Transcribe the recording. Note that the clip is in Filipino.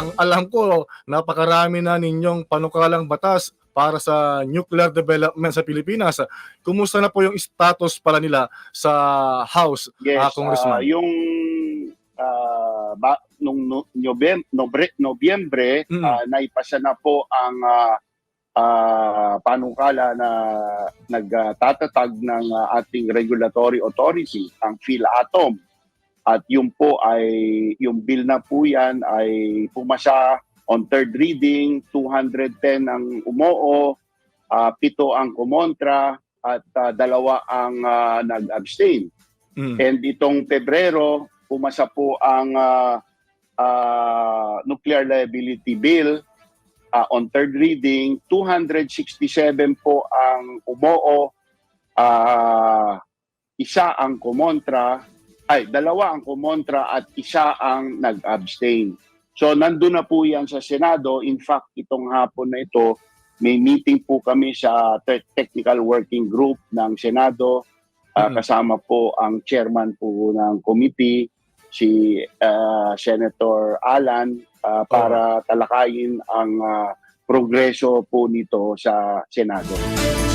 ang alam ko, napakarami na ninyong panukalang batas para sa nuclear development sa Pilipinas. Kumusta na po yung status pala nila sa House? Yes, Ah, Congressman. ah, yung ah, ba, nung no, Nobem, Nobre, Nobyembre, Mm. ah, naipasa na po ang ah, ah, panukala na nagtatatag ng ah, ating regulatory authority, ang PhilAtom. At yung po ay, yung bill na po yan ay pumasa on third reading, 210 ang umoo, ah, pito ang kumontra, at ah, dalawa ang ah, nag-abstain. Mm. And itong Pebrero, pumasa po ang ah, ah, Nuclear Liability Bill ah, on third reading. 267 po ang umoo, ah, isa ang kumontra, ay dalawa ang kumontra at isa ang nag-abstain. So nandun na po yan sa Senado. In fact, itong hapon na ito, may meeting po kami sa te- technical working group ng Senado. Mhm. Kasama po ang chairman po ng committee, si ah, Senator Alan, ah, para talakayin ang ah, progreso po nito sa Senado.